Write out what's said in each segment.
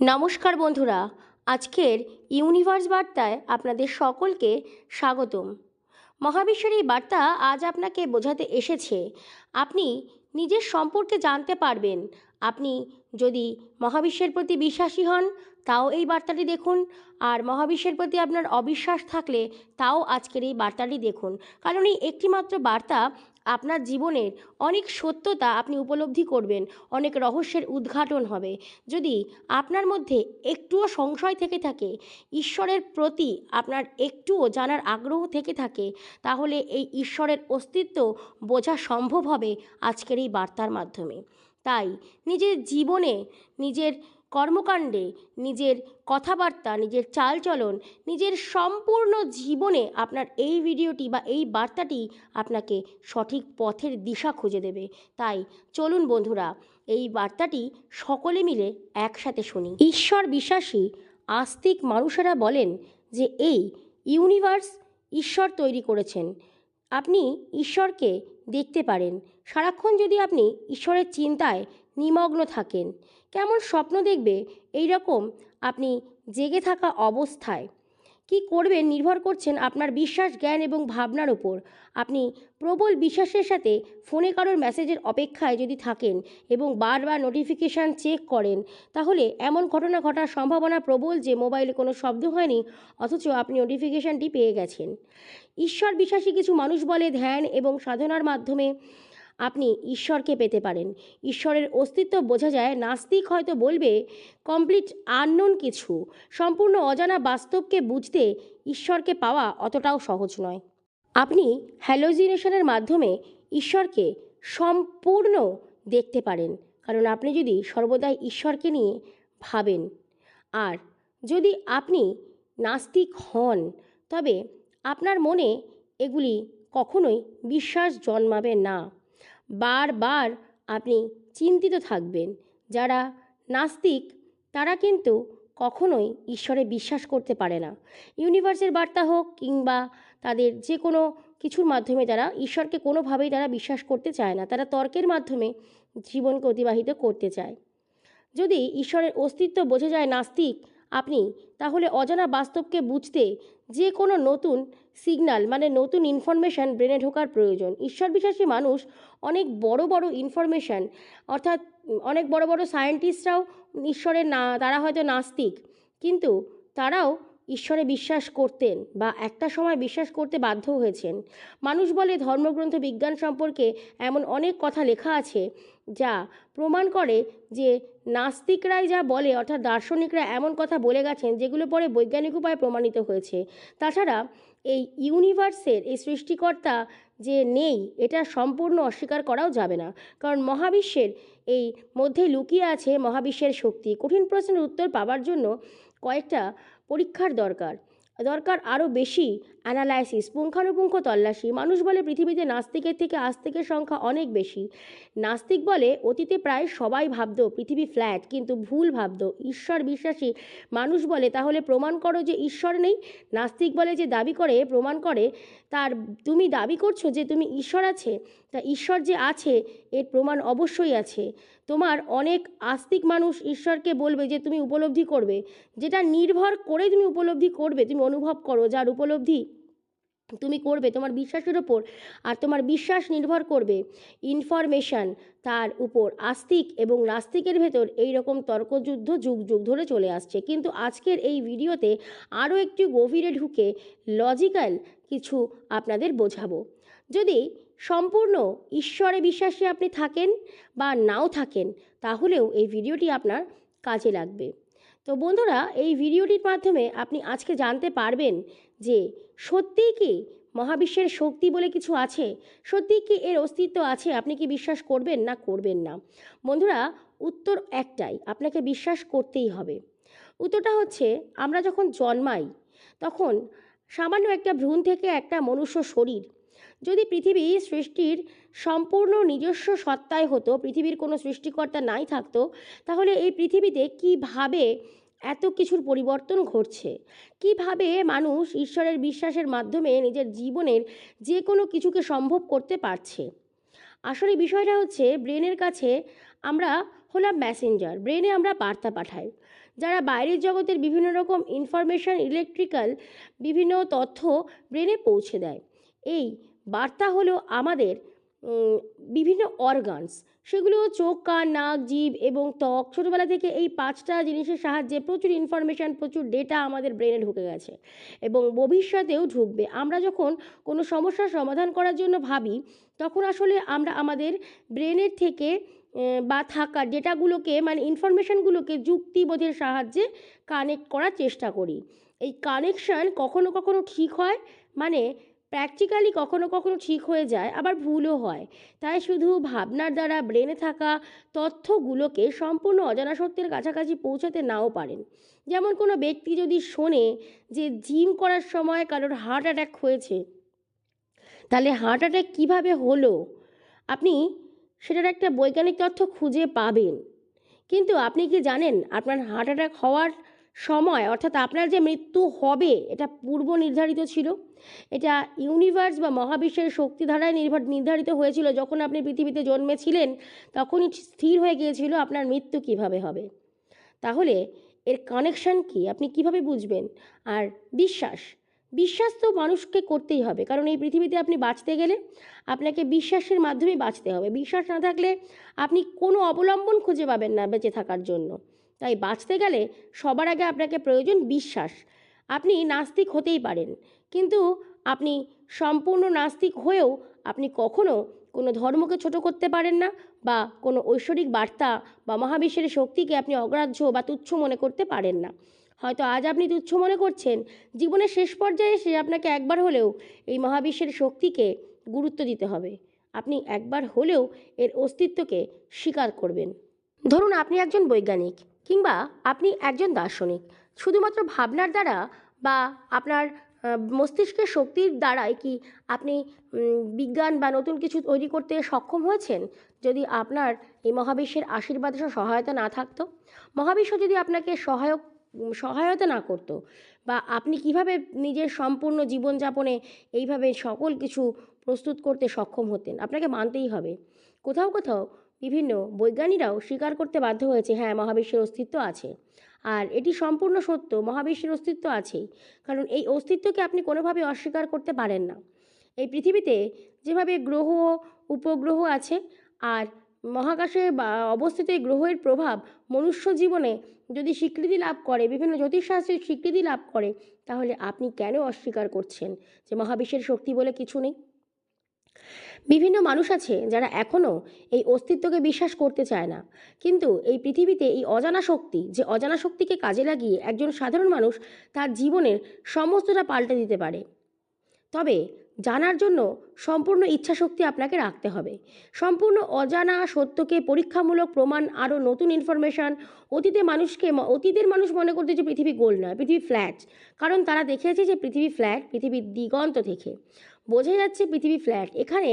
নমস্কার বন্ধুরা, আজকের ইউনিভার্স বার্তায় আপনাদের সকলকে স্বাগতম। মহাবিশ্বের এই বার্তা আজ আপনাকে বোঝাতে এসেছে। আপনি নিজের সম্পর্কে জানতে পারবেন আপনি যদি মহাবিশ্বের প্রতি বিশ্বাসী হন, তাও এই বার্তাটি দেখুন। আর মহাবিশ্বের প্রতি আপনার অবিশ্বাস থাকলে, তাও আজকের এই বার্তাটি দেখুন। কারণ এই একটিমাত্র বার্তা আপনার জীবনের অনেক সত্যতা আপনি উপলব্ধি করবেন, অনেক রহস্যের উদ্ঘাটন হবে। যদি আপনার মধ্যে একটুও সংশয় থেকে থাকে, ঈশ্বরের প্রতি আপনার একটুও জানার আগ্রহ থেকে থাকে, তাহলে এই ঈশ্বরের অস্তিত্ব বোঝা সম্ভব হবে আজকের এই বার্তার মাধ্যমে। তাই নিজের জীবনে, নিজের কর্মকাণ্ডে, নিজের কথাবার্তা, নিজের চালচলন, নিজের সম্পূর্ণ জীবনে আপনার এই ভিডিওটি বা এই বার্তাটি আপনাকে সঠিক পথের দিশা খুঁজে দেবে। তাই চলুন বন্ধুরা, এই বার্তাটি সকলে মিলে একসাথে শুনি। ঈশ্বর বিশ্বাসী, আস্তিক মানুষেরা বলেন যে, এই ইউনিভার্স ঈশ্বর তৈরি করেছেন। আপনি ঈশ্বরকে দেখতে পারেন। সারাক্ষণ যদি আপনি ঈশ্বরের চিন্তায় নিমগ্ন থাকেন, কেমন স্বপ্ন দেখবে? এই রকম আপনি জেগে থাকা অবস্থায় কি করবেন নির্ভর করছেন আপনার বিশ্বাস, জ্ঞান এবং ভাবনার ওপর আপনি প্রবল বিশ্বাসের সাথে ফোনে কারোর মেসেজের অপেক্ষায় যদি থাকেন এবং বারবার নোটিফিকেশান চেক করেন, তাহলে এমন ঘটনা ঘটার সম্ভাবনা প্রবল যে মোবাইলে কোনো শব্দ হয়নি, অথচ আপনি নোটিফিকেশানটি পেয়ে গেছেন। ঈশ্বর বিশ্বাসী কিছু মানুষ বলে ধ্যান এবং সাধনার মাধ্যমে আপনি ঈশ্বরকে পেতে পারেন। ঈশ্বরের অস্তিত্ব বোঝা যায়, নাস্তিক হয়তো বলবে, কমপ্লিট আননোন কিছু। সম্পূর্ণ অজানা বাস্তবকে বুঝতে ঈশ্বরকে পাওয়া অতটাও সহজ নয়। আপনি হ্যালোজিনেশনের মাধ্যমে ঈশ্বরকে সম্পূর্ণ দেখতে পারেন, কারণ আপনি যদি সর্বদাই ঈশ্বরকে নিয়ে ভাবেন, আর যদি আপনি নাস্তিক হন, তবে আপনার মনে এগুলি কখনোই বিশ্বাস জন্মাবে না। বারবার আপনি চিন্তিত থাকবেন। যারা নাস্তিক, তারা কিন্তু কখনোই ঈশ্বরে বিশ্বাস করতে পারে না। ইউনিভার্সের বার্তা হোক কিংবা তাদের যে কোনো কিছুর মাধ্যমে তারা ঈশ্বরকে কোনোভাবেই তারা বিশ্বাস করতে চায় না। তারা তর্কের মাধ্যমে জীবনকে অতিবাহিত করতে চায়। যদি ঈশ্বরের অস্তিত্ব বোঝা যায় নাস্তিক আপনি তাহলে অজানা বাস্তবকে বুঝতে যে কোনো নতুন সিগনাল মানে নতুন ইনফরমেশান ব্রেনে ঢোকার প্রয়োজন। ঈশ্বর বিশ্বাসী মানুষ অনেক বড় বড় ইনফরমেশান অর্থাৎ অনেক বড় বড় সায়েন্টিস্টরাও ঈশ্বরের না, তারা হয়তো নাস্তিক, কিন্তু তারাও ঈশ্বরে বিশ্বাস করতেন বা একটা সময় বিশ্বাস করতে বাধ্য হয়েছেন। মানুষ বলে ধর্মগ্রন্থ বিজ্ঞান সম্পর্কে এমন অনেক কথা লেখা আছে যা প্রমাণ করে যে নাস্তিকরাই যা বলে অর্থাৎ দার্শনিকরা এমন কথা বলে গেছেন যেগুলো পরে বৈজ্ঞানিক উপায়ে প্রমাণিত হয়েছে। তাছাড়া এই ইউনিভার্সের এই সৃষ্টিকর্তা যে নেই, এটা সম্পূর্ণ অস্বীকার করাও যাবে না। কারণ মহাবিশ্বের এই মধ্যে লুকিয়ে আছে মহাবিশ্বের শক্তি। কঠিন প্রশ্নের উত্তর পাওয়ার জন্য কয়েকটা পরীক্ষার দরকার। দরকার আরও বেশি অ্যানালাইসিস পুঙ্খানুপুঙ্খ তল্লাশি। মানুষ বলে পৃথিবীতে নাস্তিকের থেকে আস্তিকের সংখ্যা অনেক বেশি। নাস্তিক বলে অতীতে প্রায় সবাই ভাবত পৃথিবী ফ্ল্যাট কিন্তু ভুল ভাবতো। ঈশ্বর বিশ্বাসী মানুষ বলে তাহলে প্রমাণ করো যে ঈশ্বর নেই। নাস্তিক বলে যে দাবি করে, প্রমাণ করে তার, তুমি দাবি করছ যে তুমি ঈশ্বর আছে। তা ঈশ্বর যে আছে, এর প্রমাণ অবশ্যই আছে। তোমার অনেক আস্তিক মানুষ ঈশ্বরকে বলবে যে তুমি উপলব্ধি করবে। যেটা নির্ভর করে তুমি উপলব্ধি করবে, তুমি অনুভব করো, যার উপলব্ধি তুমি করবে, তোমার বিশ্বাসের ওপর আর তোমার বিশ্বাস নির্ভর করবে। ইনফরমেশান তার উপর, আস্তিক এবং নাস্তিকের ভেতর এই রকম তর্কযুদ্ধ যুগ যুগ ধরে চলে আসছে। কিন্তু আজকের এই ভিডিওতে আরও একটু গভীরে ঢুকে লজিক্যাল কিছু আপনাদের বোঝাবো। যদি সম্পূর্ণ ঈশ্বরে বিশ্বাসী আপনি থাকেন বা নাও থাকেন, তাহলেও এই ভিডিওটি আপনার কাজে লাগবে। তো বন্ধুরা, এই ভিডিওটির মাধ্যমে আপনি আজকে জানতে পারবেন যে সত্যিই কি মহাবিশ্বের শক্তি বলে কিছু আছে? সত্যিই কি এর অস্তিত্ব আছে? আপনি কি বিশ্বাস করবেন না করবেন না? বন্ধুরা, উত্তর একটাই, আপনাকে বিশ্বাস করতেই হবে। উত্তরটা হচ্ছে, আমরা যখন জন্মাই, তখন সামান্য একটা ভ্রূণ থেকে একটা মনুষ্য শরীর যদি পৃথিবী সৃষ্টির সম্পূর্ণ নিজস্ব সত্তায় হতো, পৃথিবীর কোনো সৃষ্টিকর্তা নাই থাকতো, তাহলে এই পৃথিবীতে কীভাবে এত কিছুর পরিবর্তন ঘটছে? কীভাবে মানুষ ঈশ্বরের বিশ্বাসের মাধ্যমে নিজের জীবনের যে কোনো কিছুকে সম্ভব করতে পারছে? আসলে বিষয়টা হচ্ছে, ব্রেনের কাছে আমরা হলাম ম্যাসেঞ্জার ব্রেনে আমরা বার্তা পাঠাই, যারা বাইরের জগতের বিভিন্ন রকম ইনফরমেশান, ইলেকট্রিক্যাল বিভিন্ন তথ্য ব্রেনে পৌঁছে দেয়। এই বার্তা হলো আমাদের বিভিন্ন অর্গানস সেগুলো চোখ, কান, নাক, জিভ এবং ত্বক, ছোটোবেলা থেকে এই পাঁচটা জিনিসের সাহায্যে প্রচুর ইনফরমেশান প্রচুর ডেটা আমাদের ব্রেনে ঢুকে গেছে এবং ভবিষ্যতেও ঢুকবে। আমরা যখন কোনো সমস্যার সমাধান করার জন্য ভাবি, তখন আসলে আমরা আমাদের ব্রেনের থেকে বা থাকা ডেটাগুলোকে মানে ইনফরমেশানগুলোকে যুক্তিবোধের সাহায্যে কানেক্ট করার চেষ্টা করি। এই কানেকশান কখনো কখনো ঠিক হয় মানে প্র্যাকটিক্যালি কখনো কখনো ঠিক হয়ে যায়, আবার ভুলও হয়। তাই শুধু ভাবনার দ্বারা ব্রেনে থাকা তথ্যগুলোকে সম্পূর্ণ অজানা সত্যের কাছাকাছি পৌঁছাতে নাও পারেন। যেমন কোনো ব্যক্তি যদি শোনে যে জিম করার সময় কারোর হার্ট অ্যাটাক হয়েছে, তাহলে হার্ট অ্যাটাক কীভাবে হলো? আপনি সেটার একটা বৈজ্ঞানিক তথ্য খুঁজে পাবেন। কিন্তু আপনি কি জানেন আপনার হার্ট অ্যাটাক হওয়ার সময়, অর্থাৎ আপনার যে মৃত্যু হবে, এটা পূর্ব নির্ধারিত ছিল। এটা ইউনিভার্স বা মহাবিশ্বের শক্তি ধারায় নির্ভর, নির্ধারিত হয়েছিল। যখন আপনি পৃথিবীতে জন্মেছিলেন, তখনই স্থির হয়ে গিয়েছিল আপনার মৃত্যু কীভাবে হবে। তাহলে এর কানেকশন কি? আপনি কীভাবে বুঝবেন? আর বিশ্বাস? বিশ্বাস তো মানুষকে করতেই হবে। কারণ এই পৃথিবীতে আপনি বাঁচতে গেলে আপনাকে বিশ্বাসের মাধ্যমে বাঁচতে হবে। বিশ্বাস না থাকলে আপনি কোনো অবলম্বন খুঁজে পাবেন না বেঁচে থাকার জন্য। তাই বাঁচতে গেলে সবার আগে আপনাকে প্রয়োজন বিশ্বাস। আপনি নাস্তিক হতেই পারেন, কিন্তু আপনি সম্পূর্ণ নাস্তিক হয়েও আপনি কখনো কোনো ধর্মকে ছোট করতে পারেন না বা কোনো ঐশ্বরিক বার্তা বা মহাবিশ্বের শক্তিকে আপনি অগ্রাহ্য বা তুচ্ছ মনে করতে পারেন না। হয়তো আজ আপনি তুচ্ছ মনে করছেন, জীবনের শেষ পর্যায়ে এসে আপনাকে একবার হলেও এই মহাবিশ্বের শক্তিকে গুরুত্ব দিতে হবে। আপনি একবার হলেও এর অস্তিত্বকে স্বীকার করবেন। ধরুন আপনি একজন বৈজ্ঞানিক কিংবা আপনি একজন দার্শনিক, শুধুমাত্র ভাবনার দ্বারা বা আপনার মস্তিষ্কের শক্তির দ্বারাই কি আপনি বিজ্ঞান বা নতুন কিছু তৈরি করতে সক্ষম হয়েছেন? যদি আপনার এই মহাবিশ্বের আশীর্বাদ সহায়তা না থাকতো? মহাবিশ্ব যদি আপনাকে সহায়ক সহায়তা না করতো বা আপনি কীভাবে নিজের সম্পূর্ণ জীবনযাপনে এইভাবে সকল কিছু প্রস্তুত করতে সক্ষম হতেন? আপনাকে মানতেই হবে। কোথাও কোথাও বিভিন্ন বৈজ্ঞানিকরাও স্বীকার করতে বাধ্য হয়েছে হ্যাঁ মহাবিশ্বের অস্তিত্ব আছে। আর এটি সম্পূর্ণ সত্য, মহাবিশ্বের অস্তিত্ব আছেই, কারণ এই অস্তিত্বকে আপনি কোনোভাবে অস্বীকার করতে পারেন না। এই পৃথিবীতে যেভাবে গ্রহ, উপগ্রহ আছে, আর মহাকাশে অবস্থিত এই গ্রহের প্রভাব মনুষ্য জীবনে যদি স্বীকৃতি লাভ করে, বিভিন্ন জ্যোতিষশাস্ত্রের স্বীকৃতি লাভ করে, তাহলে আপনি কেন অস্বীকার করছেন যে মহাবিশ্বের শক্তি বলে কিছু নেই? বিভিন্ন মানুষ আছে যারা এখনও এই অস্তিত্বকে বিশ্বাস করতে চায় না। কিন্তু এই পৃথিবীতে এই অজানা শক্তি, যে অজানা শক্তিকে কাজে লাগিয়ে একজন সাধারণ মানুষ তার জীবনের সমস্তটা পাল্টে দিতে পারে। তবে জানার জন্য সম্পূর্ণ ইচ্ছাশক্তি আপনাকে রাখতে হবে। সম্পূর্ণ অজানা সত্যকে পরীক্ষামূলক প্রমাণ, আরও নতুন ইনফরমেশান অতীতে মানুষকে অতীতের মানুষ মনে করতে যে পৃথিবী গোল নয়, পৃথিবী ফ্ল্যাট কারণ তারা দেখেছে যে পৃথিবী ফ্ল্যাট পৃথিবীর দিগন্ত থেকে। বোঝা যাচ্ছে পৃথিবী ফ্ল্যাট এখানে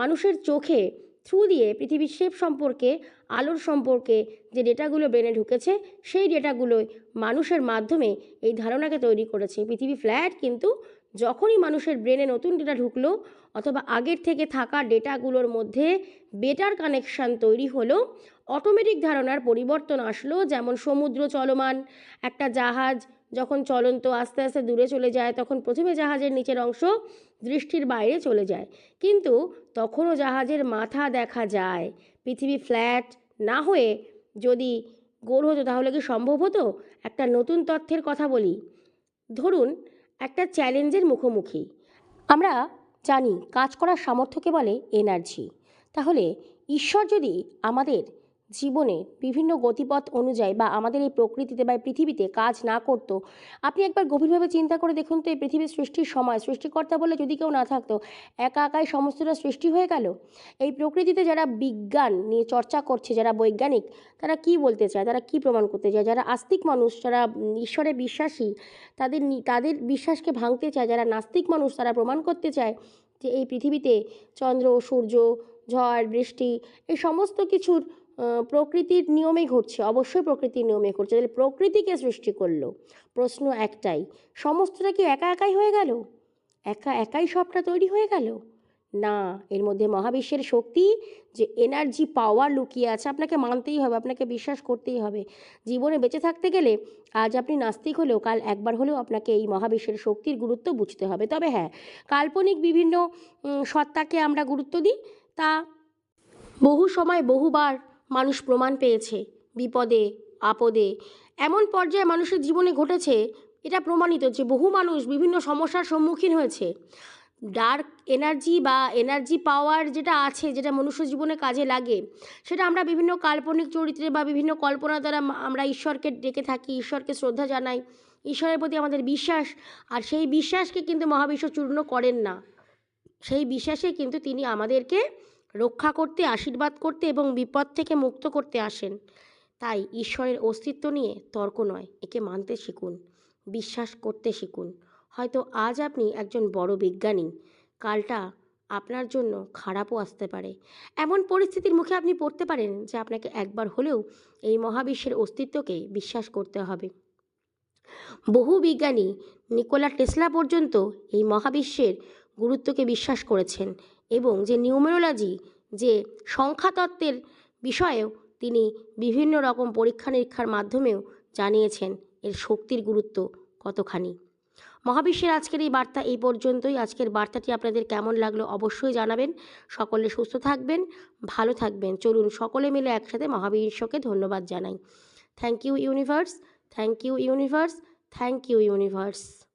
মানুষের চোখে থ্রু দিয়ে পৃথিবীর শেপ সম্পর্কে, আলোর সম্পর্কে যে ডেটাগুলো ব্রেনে ঢুকেছে, সেই ডেটাগুলোই মানুষের মাধ্যমে এই ধারণাকে তৈরি করেছে। পৃথিবী ফ্ল্যাট কিন্তু যখনই মানুষের ব্রেনে নতুন ডেটা ঢুকলো, অথবা আগের থেকে থাকা ডেটাগুলোর মধ্যে বেটার কানেকশান তৈরি হলো অটোমেটিক ধারণার পরিবর্তন আসলো, যেমন সমুদ্র চলমান, একটা জাহাজ যখন চলন্ত আস্তে আস্তে দূরে চলে যায়, তখন প্রথমে জাহাজের নিচের অংশ দৃষ্টির বাইরে চলে যায়। কিন্তু তখনও জাহাজের মাথা দেখা যায়, পৃথিবী ফ্ল্যাট না হয়ে যদি গোল হতো তাহলে কি সম্ভব হতো? একটা নতুন তথ্যের কথা বলি। ধরুন একটা চ্যালেঞ্জের মুখোমুখি। আমরা জানি কাজ করার সামর্থ্যকে বলে এনার্জি। তাহলে ঈশ্বর যদি আমাদের জীবনে বিভিন্ন গতিপথ অনুযায়ী বা আমাদের এই প্রকৃতিতে বা পৃথিবীতে কাজ না করতো, আপনি একবার গভীরভাবে চিন্তা করে দেখুন তো এই পৃথিবীর সৃষ্টির সময়, সৃষ্টিকর্তা বলে যদি কেউ না থাকতো, একা একাই সমস্তটা সৃষ্টি হয়ে গেল? এই প্রকৃতিতে যারা বিজ্ঞান নিয়ে চর্চা করছে, যারা বৈজ্ঞানিক, তারা কি বলতে চায়? তারা কি প্রমাণ করতে চায়? যারা আস্তিক মানুষ, যারা ঈশ্বরে বিশ্বাসী, তাদের তাদের বিশ্বাসকে ভাঙতে চায়, যারা নাস্তিক মানুষ, তারা প্রমাণ করতে চায় যে এই পৃথিবীতে চন্দ্র, সূর্য, ঝড়, বৃষ্টি, এই সমস্ত কিছুর প্রকৃতির নিয়মে ঘটছে, অবশ্যই প্রকৃতির নিয়মে ঘটছে। তাহলে প্রকৃতিকে সৃষ্টি করল, প্রশ্ন একটাই, সমস্তটা কি একা একাই হয়ে গেল? একা একাই সবটা তৈরি হয়ে গেল? না, এর মধ্যে মহাবিশ্বের শক্তি, যে এনার্জি পাওয়ার লুকিয়ে আছে, আপনাকে মানতেই হবে, আপনাকে বিশ্বাস করতেই হবে। জীবনে বেঁচে থাকতে গেলে আজ আপনি নাস্তিক হলেও, কাল একবার হলেও আপনাকে এই মহাবিশ্বের শক্তির গুরুত্ব বুঝতে হবে। তবে হ্যাঁ কাল্পনিক বিভিন্ন সত্তাকে আমরা গুরুত্ব দিই, তা বহু সময়, বহুবার মানুষ প্রমাণ পেয়েছে, বিপদে, আপদে। এমন পর্যায়ে মানুষের জীবনে ঘটেছে, এটা প্রমাণিত যে বহু মানুষ বিভিন্ন সমস্যার সম্মুখীন হয়েছে। ডার্ক এনার্জি বা এনার্জি পাওয়ার যেটা আছে, যেটা মনুষ্য জীবনে কাজে লাগে, সেটা আমরা বিভিন্ন কাল্পনিক চরিত্রে বা বিভিন্ন কল্পনা দ্বারা আমরা ঈশ্বরকে ডেকে থাকি, ঈশ্বরকে শ্রদ্ধা জানাই, ঈশ্বরের প্রতি আমাদের বিশ্বাস, আর সেই বিশ্বাসকে কিন্তু মহাবিশ্ব চূর্ণ করেন না। সেই বিশ্বাসে কিন্তু তিনি আমাদেরকে রক্ষা করতে, আশীর্বাদ করতে এবং বিপদ থেকে মুক্ত করতে আসেন। তাই ঈশ্বরের অস্তিত্ব নিয়ে তর্ক নয়, একে মানতে শিখুন, বিশ্বাস করতে শিখুন। হয়তো আজ আপনি একজন বড় বিজ্ঞানী, কালটা আপনার জন্য খারাপও আসতে পারে। এমন পরিস্থিতির মুখে আপনি পড়তে পারেন যে আপনাকে একবার হলেও এই মহাবিশ্বের অস্তিত্বকে বিশ্বাস করতে হবে। বহু বিজ্ঞানী নিকোলা টেসলা পর্যন্ত এই মহাবিশ্বের গুরুত্বকে বিশ্বাস করেছেন। এবং যে নিউমেরোলজি যে সংখ্যাতত্ত্বের বিষয়েও তিনি বিভিন্ন রকম পরীক্ষা নিরীক্ষার মাধ্যমেও জানিয়েছেন এর শক্তির গুরুত্ব কতখানি। মহাবিশ্বের আজকের এই বার্তা এই পর্যন্তই। আজকের বার্তাটি আপনাদের কেমন লাগল অবশ্যই জানাবেন। সকলে সুস্থ থাকবেন, ভালো থাকবেন। চলুন সকলে মিলে একসাথে মহাবিশ্বকে ধন্যবাদ জানাই। Thank you universe thank you universe thank you universe